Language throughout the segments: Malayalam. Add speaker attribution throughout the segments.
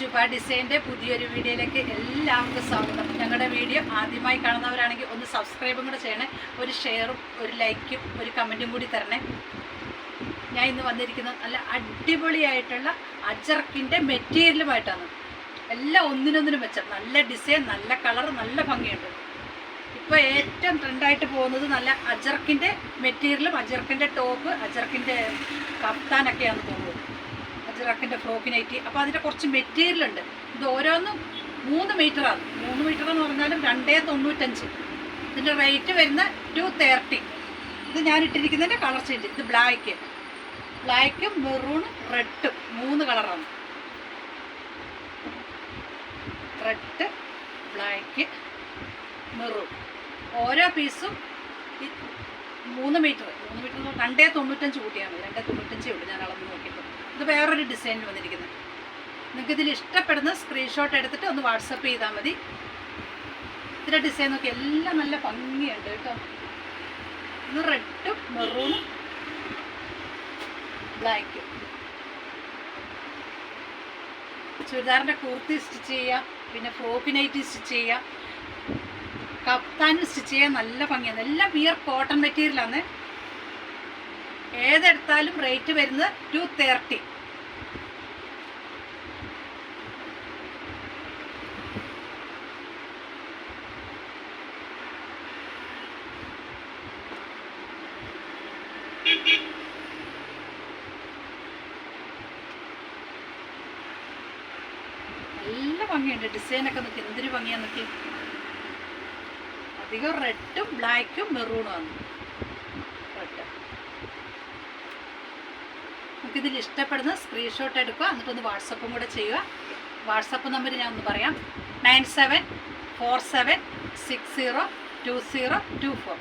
Speaker 1: ഡിസൈന്റെ പുതിയൊരു വീഡിയോയിലേക്ക് എല്ലാവർക്കും സ്വാഗതം. ഞങ്ങളുടെ വീഡിയോ ആദ്യമായി കാണുന്നവരാണെങ്കിൽ ഒന്ന് സബ്സ്ക്രൈബും കൂടെ ചെയ്യണേ. ഒരു ഷെയറും ഒരു ലൈക്കും ഒരു കമന്റും കൂടി തരണേ. ഞാൻ ഇന്ന് വന്നിരിക്കുന്നത് നല്ല അടിപൊളിയായിട്ടുള്ള അജർക്കിന്റെ മെറ്റീരിയലുമായിട്ടാണ് എല്ലാം ഒന്നിനൊന്നിനും വെച്ച നല്ല ഡിസൈൻ നല്ല കളർ നല്ല ഭംഗിയുണ്ട്. ഇപ്പോൾ ഏറ്റവും ട്രെൻഡായിട്ട് പോകുന്നത് നല്ല അജർക്കിന്റെ മെറ്റീരിയലും അജർക്കിന്റെ ടോപ്പ് അജർക്കിന്റെ കഫ്താനൊക്കെയാണ് പോകുന്നത്. അജറക്കിന്റെ ഫ്രോക്ക് അപ്പോൾ അതിന്റെ കുറച്ച് മെറ്റീരിയൽ ഉണ്ട്. ഇത് ഓരോന്നും മൂന്ന് മീറ്ററാണ് മൂന്ന് മീറ്റർ എന്ന് പറഞ്ഞാലും രണ്ടേ തൊണ്ണൂറ്റഞ്ച്. ഇതിന്റെ റേറ്റ് വരുന്ന ടു തേർട്ടി ഇത് ഞാൻ ഇട്ടിരിക്കുന്നതിന്റെ കളർ ചേഞ്ച് ഇത് ബ്ലാക്ക് ബ്ലാക്കും മെറൂണും റെഡും മൂന്ന് കളറാണ് റെഡ് ബ്ലാക്ക് മെറൂൺ ഓരോ പീസും മൂന്ന് മീറ്റർ മൂന്ന് മീറ്റർ രണ്ടേ തൊണ്ണൂറ്റഞ്ച് കൂട്ടിയാണ് രണ്ടേ തൊണ്ണൂറ്റഞ്ചേ ഉള്ളൂ. ഞാൻ അളന്ന് നോക്കിയപ്പോൾ ഇത് വേറൊരു ഡിസൈനിൽ വന്നിരിക്കുന്നത് നിങ്ങൾക്ക് ഇതിൽ ഇഷ്ടപ്പെടുന്ന സ്ക്രീൻഷോട്ട് എടുത്തിട്ട് ഒന്ന് വാട്സപ്പ് ചെയ്താൽ മതി. ഇതിന്റെ ഡിസൈൻ നോക്കി എല്ലാം നല്ല ഭംഗിയുണ്ട് കേട്ടോ. ഇത് റെഡും മെറൂണും ബ്ലാക്കും ചുരിദാറിന്റെ കുർത്തി സ്റ്റിച്ച് ചെയ്യാം പിന്നെ ഫ്രോക്ക് നൈറ്റി സ്റ്റിച്ച് ചെയ്യാം കപ്താൻ സ്റ്റിച്ച് ചെയ്യാൻ നല്ല ഭംഗിയാണ്. എല്ലാം പിയർ കോട്ടൺ മെറ്റീരിയലാണ് ഏതെടുത്താലും റേറ്റ് വരുന്നത് ടു തേർട്ടി നല്ല ഭംഗിയുണ്ട്. ഡിസൈനൊക്കെ നിൽക്കും എന്തൊരു ഭംഗിയാ നോക്കി. അധികം റെഡും ബ്ലാക്കും മെറൂണും ആണ് റെഡ് നമുക്കിതിൽ ഇഷ്ടപ്പെടുന്ന സ്ക്രീൻഷോട്ട് എടുക്കുക എന്നിട്ടൊന്ന് വാട്സപ്പും കൂടെ ചെയ്യുക. വാട്സപ്പ് നമ്പർ ഞാൻ ഒന്ന് പറയാം. Nine seven four seven six zero two zero two four.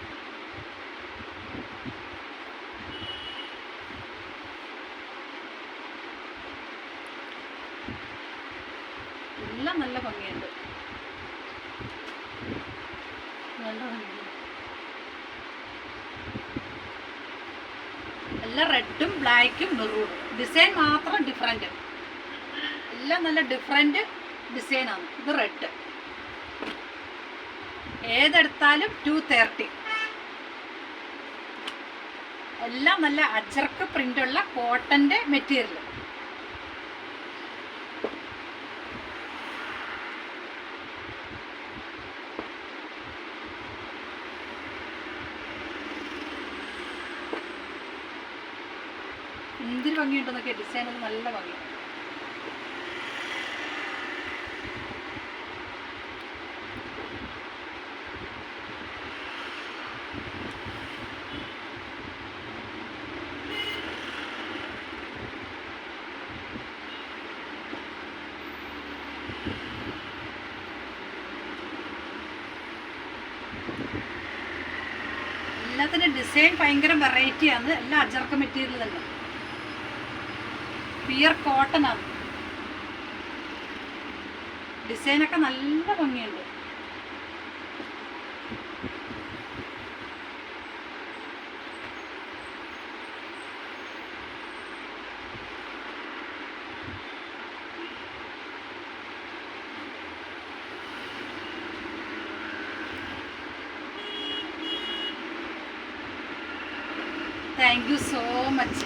Speaker 1: എല്ലാം നല്ല ഭംഗിയുണ്ട്. നല്ല ഭംഗിയുണ്ട് എല്ലാം റെഡും ബ്ലാക്കും മെറൂണും ഡിസൈൻ മാത്രം ഡിഫറെന്റ് എല്ലാം നല്ല ഡിഫറെന്റ് ഡിസൈനാണ് ഇത് റെഡ്. ഏതെടുത്താലും ടു തേർട്ടി എല്ലാം നല്ല അജർക്ക് പ്രിന്റുള്ള കോട്ടന്റെ മെറ്റീരിയൽ എന്തൊരു ഭംഗിയുണ്ടെന്നൊക്കെ ഡിസൈനൊക്കെ നല്ല ഭംഗി. എല്ലാത്തിന്റെ ഡിസൈൻ ഭയങ്കര വെറൈറ്റിയാണ് എല്ലാം അജർക്ക മെറ്റീരിയൽ തന്നെ പിയർ കോട്ടൺ ആണ്. ഡിസൈനൊക്കെ നല്ല ഭംഗിയുണ്ട്. Thank you so much